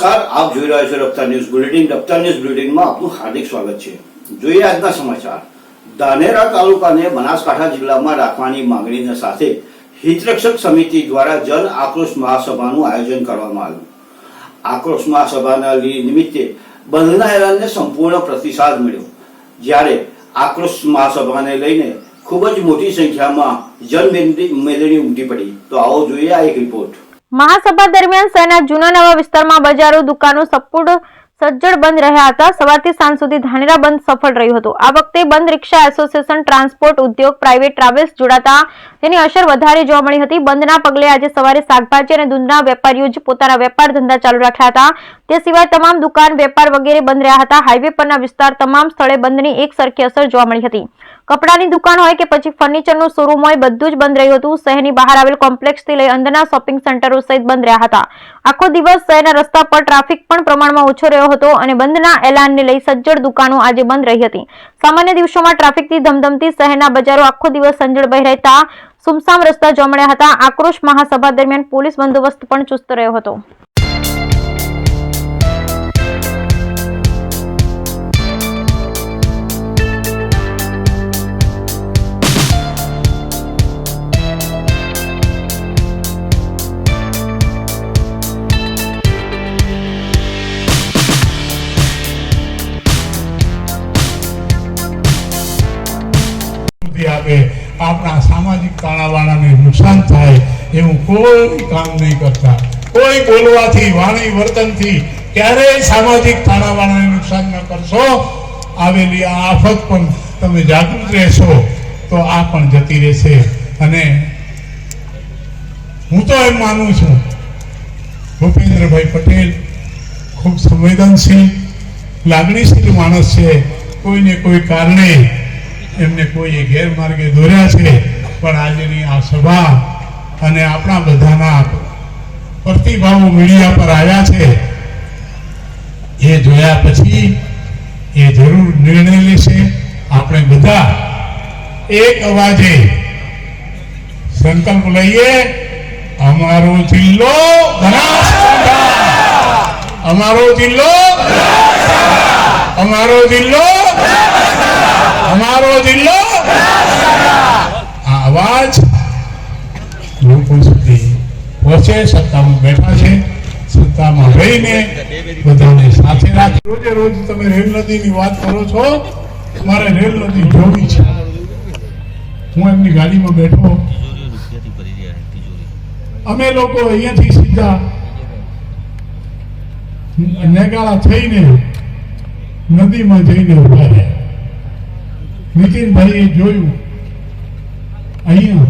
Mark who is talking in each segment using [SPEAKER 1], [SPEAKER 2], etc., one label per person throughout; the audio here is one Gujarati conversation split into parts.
[SPEAKER 1] નમસ્કાર. આપ જોઈ રહ્યા છો Raftaar news bulletin. Raftaar news બુલેટિનમાં આપનું હાર્દિક સ્વાગત છે. જોઈએ આજના સમાચાર. ધાનેરા તાલુકાને બનાસકાંઠા જિલ્લામાં રાખવાની માંગણીના સાથે હિતરક્ષક સમિતિ દ્વારા જન આક્રોશ મહાસભાનું આયોજન કરવામાં આવ્યું. આક્રોશ મહાસભાના નિમિત્તે બંધના એલાનને સંપૂર્ણ પ્રતિસાદ મળ્યો. જ્યારે આક્રોશ મહાસભાને લઈને ખૂબ જ મોટી સંખ્યામાં જન મેદની ઉમટી પડી. તો આવો જોઈએ આ એક રિપોર્ટ
[SPEAKER 2] મહાસભા દરમિયાન શહેરના જૂના નવા વિસ્તારમાં બજારો, દુકાનો સંપૂર્ણ સજ્જડ બંધ રહ્યા હતા. સવારથી સાંજ સુધી ધાનેરા બંધ સફળ રહ્યું હતું. આ વખતે બંધ રિક્ષા એસોસિએશન, ટ્રાન્સપોર્ટ, ઉદ્યોગ, પ્રાઇવેટ ટ્રાવેલ્સ જોડાતા તેની અસર વધારે જોવા મળી હતી. બંધના પગલે આજે સવારે શાકભાજી અને દૂધના વેપારીઓ જ પોતાના વેપાર ધંધા ચાલુ રાખ્યા હતા. તે સિવાય તમામ દુકાન, વેપાર વગેરે બંધ રહ્યા હતા. હાઈવે પરના વિસ્તાર તમામ સ્થળે બંધની એક સરખી અસર જોવા મળી હતી. કપડાની દુકાન હોય કે પછી ફર્નિચરનું શોરૂમ હોય, બધું જ બંધ રહ્યું હતું. શહેરની બહાર આવેલ કોમ્પ્લેક્સથી લઈ અંદરના શોપિંગ સેન્ટરો સહિત બંધ રહ્યા હતા. આખો દિવસ શહેરના રસ્તા પર ટ્રાફિક પણ પ્રમાણમાં ઓછો રહ્યો હતો અને બંધના એલાનને લઈ સજ્જડ દુકાનો આજે બંધ રહી હતી. સામાન્ય દિવસોમાં ટ્રાફિકથી ધમધમતી શહેરના બજારો આખો દિવસ સંજળ બહી રહેતા સુમસામ રસ્તા જોવા મળ્યા હતા. આક્રોશ મહાસભા દરમિયાન પોલીસ બંદોબસ્ત પણ ચુસ્ત રહ્યો હતો.
[SPEAKER 3] નુકસાન થાય એવું કોઈ કામ નહીં કરતા. કોઈ બોલવાથી, વાણી વર્તનથી ક્યારેય સામાજિક તાણાવાણાને નુકસાન ન કરશો. આવેલી આ આફત પણ તમે જાગૃત રહેશો તો આ પણ જતી રહેશે. અને હું તો એમ માનું છું, ભૂપેન્દ્રભાઈ પટેલ ખૂબ સંવેદનશીલ, લાગણીશીલ માણસ છે. કોઈને કોઈ કારણે એમને કોઈએ ગેરમાર્ગે દોર્યા છે. પણ આજની આ સભા અને આપણા બધાના પ્રતિભાવો મીડિયા પર આવ્યા છે, એ જોયા પછી એ જરૂર નિર્ણય લેશે. આપણે બધા એક અવાજે સંકલ્પ લઈએ, અમારો જિલ્લો અમારો જિલ્લો અમારો જિલ્લો અમારો જિલ્લો અવાજ લોકો સુધી પહોંચે, સત્તામાં બેઠા છે, સત્તામાં રહીને બધાને સાથે રાખે. રોજે રોજ તમે રેલ નદીની વાત કરો છો, મારે રેલ નદી જોવી છે. હું એમની ગાડીમાં બેઠો. અમે લોકો અહીંયાથી સીધા નેગાળા થઈને નદીમાં જઈને ઊભા રહ્યા. નીતિનભાઈએ જોયું અહીંયા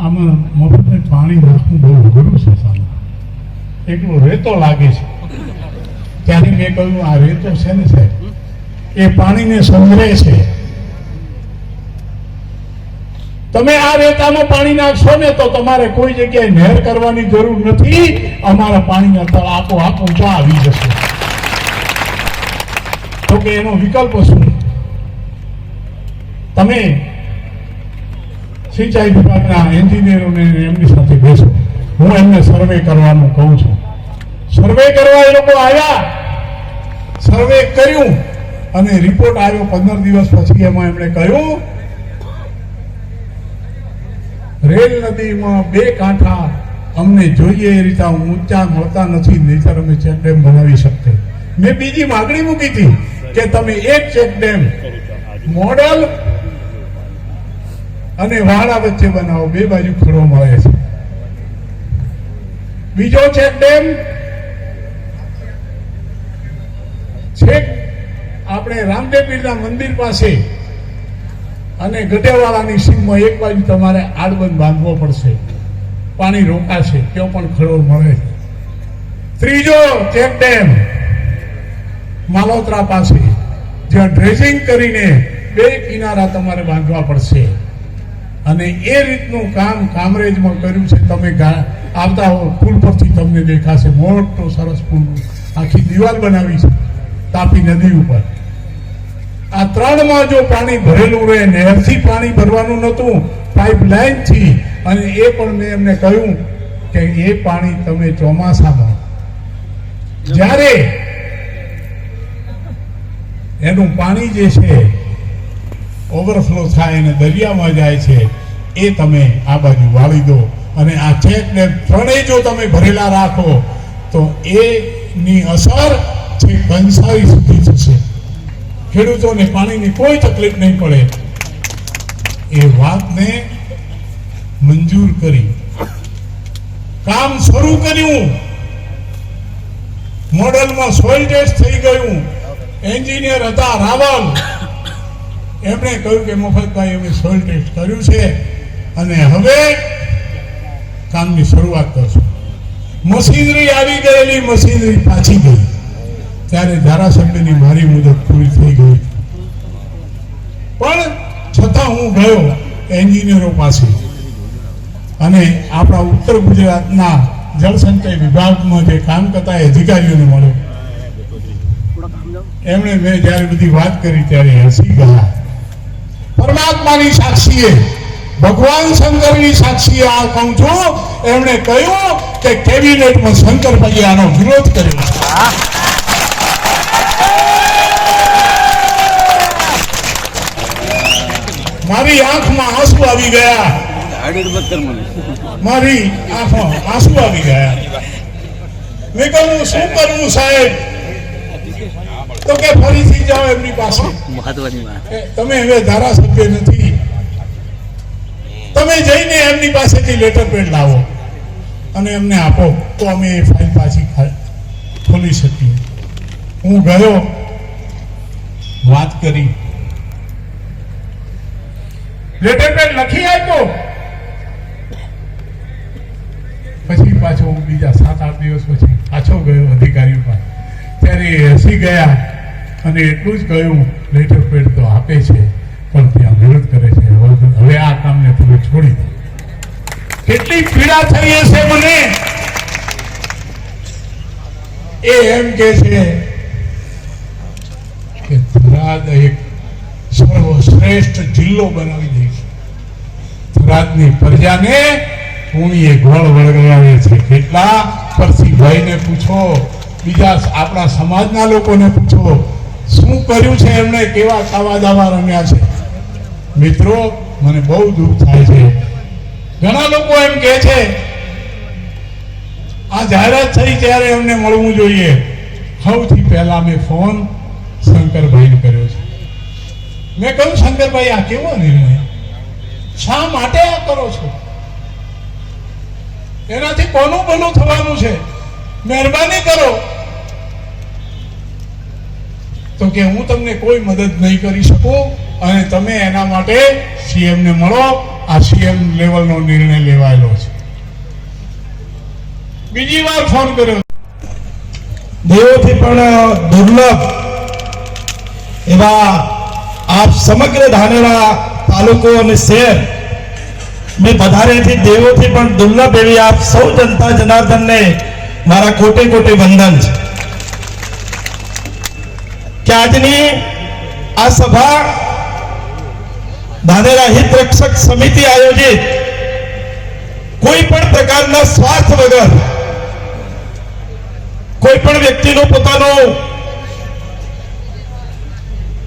[SPEAKER 3] આમાં મફતને પાણી નાખવું બહુ અઘરું છે સામે એટલો રેતો લાગે છે. ત્યારે મેં કહ્યું, આ રેતો છે ને સાહેબ, એ પાણીને સંગ્રહે છે. તમે આ રેતામાં પાણી નાખશો ને તો તમારે કોઈ જગ્યાએ નહેર કરવાની જરૂર નથી. અમારા પાણીના તળ આપો આપો ઊંચા આવી જશે. તો કે એનો વિકલ્પ શું? તમે સિંચાઈ વિભાગના એન્જિનિયરોને એમની સાથે બેસો. હું એમને સર્વે કરવાનું કહું છું. સર્વે કરવા એ લોકો આવ્યા. સર્વે કર્યું અને રિપોર્ટ આવ્યો પંદર દિવસ પછી એમાં એમણે કહ્યું, રેલ નદીમાં બે કાંઠા અમને જોઈએ એ રીતે ઊંચા મળતા નથી, નહીતર અમે ચેક ડેમ બનાવી શકતે મેં બીજી માગણી મૂકી હતી કે તમે એક ચેક ડેમ મોડલ અને વાળા વચ્ચે બનાવો, બે બાજુ ખડો મળે છે. બીજો ચેક ડેમ. છેક આપણે રામદેવ પીરના મંદિર પાસે અને ગઢેવાળાની સીમમાં એક બાજુ તમારે આડબંધ બાંધવો પડશે. પાણી રોકાશે, ત્યાં પણ ખડો મળે. ત્રીજો ચેક ડેમ. માલોત્રા પાસે. જ્યાં ડ્રેસિંગ કરીને બે કિનારા તમારે બાંધવા પડશે. અને એ રીતનું કામ કામરેજમાં કર્યું છે. તમે આવતા હો, પુલ પરથી તમને દેખાશે. મોટો સરસ પુલ. આખી દિવાલ બનાવી છે. તાપી નદી ઉપર. આ ત્રણમાં જો પાણી ભરેલું રહે, નહેરથી પાણી ભરવાનું નહોતું, પાઇપલાઇનથી, અને એ પણ મેં એમને કહ્યું કે એ પાણી તમે ચોમાસામાં જ્યારે એનું પાણી જે છે ઓવરફ્લો થાય અને દરિયામાં જાય છે, એ તમે આ બાજુ વાળી દો. અને આ છેકને ત્રણેય જો તમે ભરેલા રાખો, તો એની અસર છે કંસારી સુધી થશે. ખેડૂતોને પાણીની કોઈ તકલીફ નહીં પડે. એ વાતને મંજૂર કરી. કામ શરૂ કર્યું. મોડેલમાં સોઇલ ટેસ્ટ થઈ ગયું. એન્જિનિયર હતા રાવલ. એમણે કહ્યું કે મફતભાઈ અમે સોઇલ ટેસ્ટ કર્યું છે અને હવે કામની શરૂઆત કરશું. મશીનરી આવી ગયેલી, મશીનરી પાછી ગઈ. ત્યારે ધારાસભ્યની મારી મુદત પૂરી થઈ ગઈ. પણ છતાં હું ગયો એન્જિનિયરો પાસે. અને આપણા ઉત્તર ગુજરાતના જળસંચય વિભાગમાં જે કામ કરતા અધિકારીઓને મળ્યો. એમણે મેં જ્યારે બધી વાત કરી ત્યારે હસી ગયા પરમાત્માની સાક્ષીએ, ભગવાન શંકરની સાક્ષીએ આ કહું છું, એમણે કહ્યું કે કેબિનેટમાં શંકરભાઈએ આનો વિરોધ કર્યો. મારી આંખમાં આંસુ આવી ગયા. મારી આંખમાં આંસુ આવી ગયા. મેં કહ્યું, શું કરવું સાહેબ? તો કે ફરીથી જાઓ એમની પાસે.
[SPEAKER 4] મહત્વની વાત.
[SPEAKER 3] તમે હવે ધારાસભ્ય નથી. તમે જઈને એમની પાસેથી લેટર પેડ લાવો અને એમને આપો. તો અમે એ ફાઇલ પાછી ખોલી શકીએ. હું ગયો. વાત કરી. લેટર પેડ લખી આપ્યો. પછી પાછો હું બીજા સાત આઠ દિવસ પછી પાછો ગયો અધિકારીઓ પાસે. ત્યારે હસી ગયા. અને એટલું જ કહ્યું, લેટર પેડ તો આપે છે, પણ ત્યાં વિરોધ કરે છે. હવે- આ કામને તમે છોડી દો. કેટલી પીડા થઈ હશે મને! એ એમ કે છે કે થરાદ એક સર્વશ્રેષ્ઠ જિલ્લો બનાવી દઈશ થરાદની પ્રજાને પૂણીએ ગોળ વળગાવે છે. કેટલા? પરસીભાઈને પૂછો. બીજા આપણા સમાજના લોકોને પૂછો. શું કર્યું છે એમણે કેવા કાવા દાવા રમ્યા છે? મિત્રો, મને બહુ દુઃખ થાય છે. ઘણા લોકો એમ કહે છે, આ જાહેરાત થઈ ત્યારે એમને મળવું જોઈએ. સૌથી પહેલા મેં ફોન શંકરભાઈને કર્યો છે. મેં કહ્યું, શંકરભાઈ, આ કેવો નિર્ણય? શા માટે આ કરો છો? એનાથી કોનું ભલું થવાનું છે? મહેરબાની કરો. તો કે હું તમને કોઈ મદદ નહીં કરી શકું અને તમે એના માટે સીએમને મળો. આ સીએમ લેવલનો નિર્ણય લેવાયેલો છે. બીજી વાર ફોન કર્યો.
[SPEAKER 5] દેવોથી પણ દુર્લભ એવા આપ સમગ્ર ધાનેરા તાલુકો અને શહેર મેં વધારેથી દેવોથી પણ દુર્લભ એવી આપ સૌ જનતા જનાર્દનને મારા કોટે કોટે વંદન છે. આજની આ સભા ધાનેરા હિત રક્ષક સમિતિ આયોજિત કોઈ પણ પ્રકારના સ્વાર્થ વગર કોઈ પણ વ્યક્તિનો પોતાનો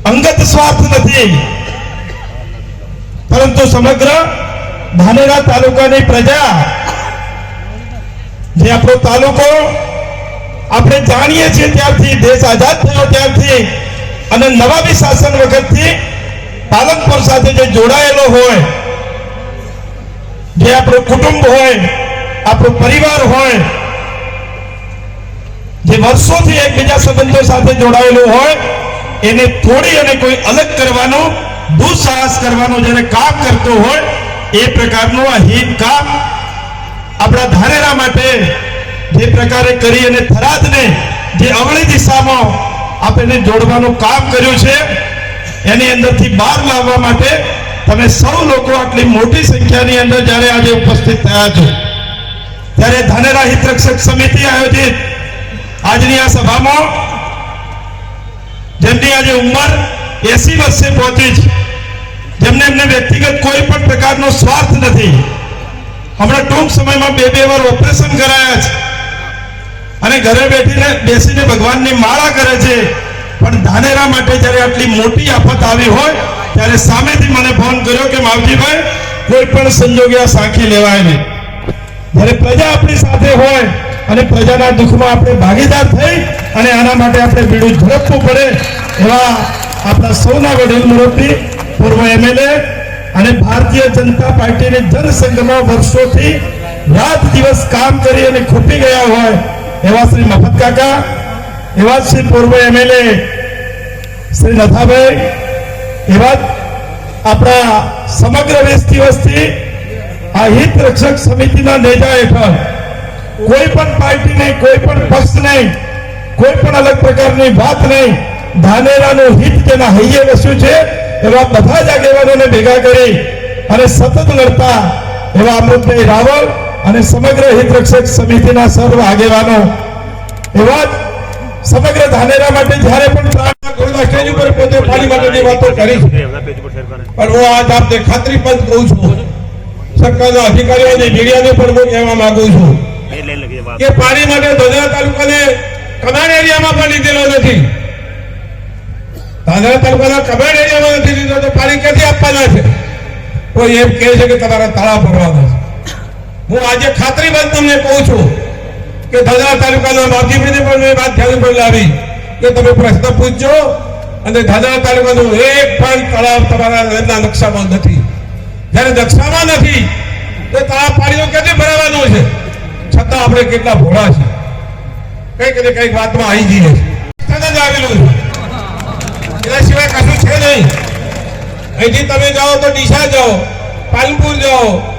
[SPEAKER 5] અંગત સ્વાર્થ નથી પરંતુ સમગ્ર ધાનેરા તાલુકાની પ્રજા જે આપણો તાલુકો આપણે જાણીએ છીએ ત્યારથી દેશ આઝાદ થયો ત્યારથી. અને નવાબી શાસન વખતથી પાલનપુર સાથે જે જોડાયેલો હોય, જે આપણું કુટુંબ હોય, આપણો પરિવાર હોય, જે વર્ષોથી એકબીજા સંબંધો સાથે જોડાયેલું હોય, એને થોડી અને કોઈ અલગ કરવાનો, દુઃસાહસ કરવાનો જ્યારે કામ કરતો હોય, એ પ્રકારનું આ હિત કામ આપણા ધારેરા માટે જે પ્રકારે કરી અને થરાદને જે અવળી દિશામાં આપણે જોડવાનું કામ કર્યું છે, એની અંદરથી બહાર લાવવા માટે તમે સૌ લોકો આટલી મોટી સંખ્યાની અંદર જ્યારે આજે ઉપસ્થિત થયા છો, ત્યારે ધાનેરા હિતરક્ષક સમિતિ આયોજિત આજની આ સભામાં, જેમની આજે ઉંમર એસી વર્ષે પહોંચી છે, જેમને એમને વ્યક્તિગત કોઈ પણ પ્રકારનો સ્વાર્થ નથી. હમણાં ટૂંક સમયમાં બે બે વાર ઓપરેશન કરાયા છે. અને ઘરે બેઠીને બેસીને ભગવાનની માળા કરે છે. પણ ધાનેરા માટે જ્યારે આટલી મોટી આફત આવી હોય, ત્યારે સામેથી મને ફોન કર્યો કે, માવજીભાઈ, કોઈ પણ સંજોગે આ સાંખી લેવાય નહીં. જ્યારે પ્રજા આપણી સાથે હોય અને પ્રજાના દુઃખમાં આપણે ભાગીદાર થઈ અને આના માટે આપણે બીડું ઝડપવું પડે, એવા આપણા સૌના વડીલ મુરબ્બી પૂર્વ એમએલએ અને ભારતીય જનતા પાર્ટીની જનસંઘમાં વર્ષોથી રાત દિવસ કામ કરી અને ખૂટી ગયા હોય એવા શ્રી મફત કાકા, એવા જ શ્રી પૂર્વ એમએલએ શ્રી નથાભાઈ, એવા આપણા સમગ્ર વસ્તી વસ્તી આ હિત રક્ષક સમિતિના નેજા હેઠળ કોઈ પણ પાર્ટી નહીં, કોઈ પણ પક્ષ નહીં, કોઈ પણ અલગ પ્રકારની વાત નહીં, ધાનેરાનું હિત તેના હૈયે વસ્યું છે, એવા બધા જ આગેવાનોને ભેગા કરી અને સતત લડતા એવા અમૃતભાઈ રાવલ અને સમગ્ર હિત રક્ષક સમિતિના સર્વ આગેવાનો, એવા સમગ્ર ધાનેરા માટે જ્યારે પણ
[SPEAKER 4] કહેવા માંગુ છું કે પાણી માટે ધોધરા તાલુકાને કમાડ એરિયામાં પણ લીધેલો નથી. ધાનેરા તાલુકાના કમાડ એરિયામાં નથી લીધો તો પાણી ક્યાંથી આપવાના છે? કોઈ એમ કહે છે કે તમારા તળાવ ભરવાના છે. હું આજે ખાતરી બંધ તમને કહું છું કે ધાનેરા તાલુકાના માવજીભાઈને પણ મેં વાત ધ્યાન પર લાવી કે તમે પ્રશ્ન પૂછજો અને ધાનેરા તાલુકાનું એક પણ તળાવ તમારા નદીના નકશામાં નથી. જ્યારે નકશામાં નથી, તો તળાવ પાણીઓ કેટલી ભરાવાનું છે? છતાં આપણે કેટલા ભોળા છે. કંઈક ને કંઈક વાતમાં આવી જઈએ જ આવેલું છે. એના સિવાય કશું છે નહીં. અહીંથી તમે જાઓ તો ડીસા જાઓ, પાલનપુર જાઓ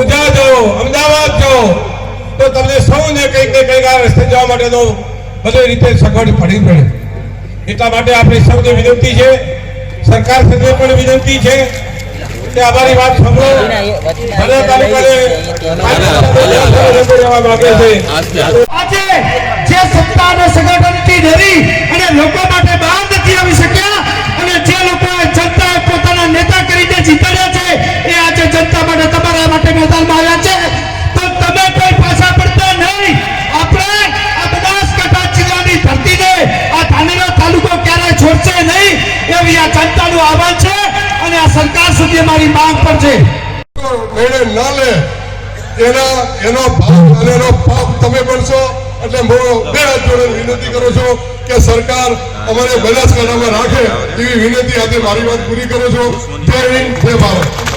[SPEAKER 4] ઉધા જાઓ, અમદાવાદ જાઓ, તો તમને સૌને કંઈક ને કંઈક આ રસ્તે જવા માટેનો બધી રીતે સગવડ પડી પડે. એટલા માટે આપણે સૌને વિનંતી છે, સરકાર સાથે પણ વિનંતી છે. કે અમારી વાત સાંભળો. ભલે તાલુકાને છે
[SPEAKER 6] આજે જે સત્તા અને સંગઠનથી ડરી અને લોકો માટે બહાર નથી આવી શક્યા. અમારી માંગ પણ છે.
[SPEAKER 7] એના, એનો એનો એટલે હું બે હાથ જોડે વિનંતી કરું છું કે સરકાર અમારે બનાસકાંઠામાં રાખે એવી વિનંતી આજે મારી વાત પૂરી કરું છું. જય હિન્દ, જય ભારત.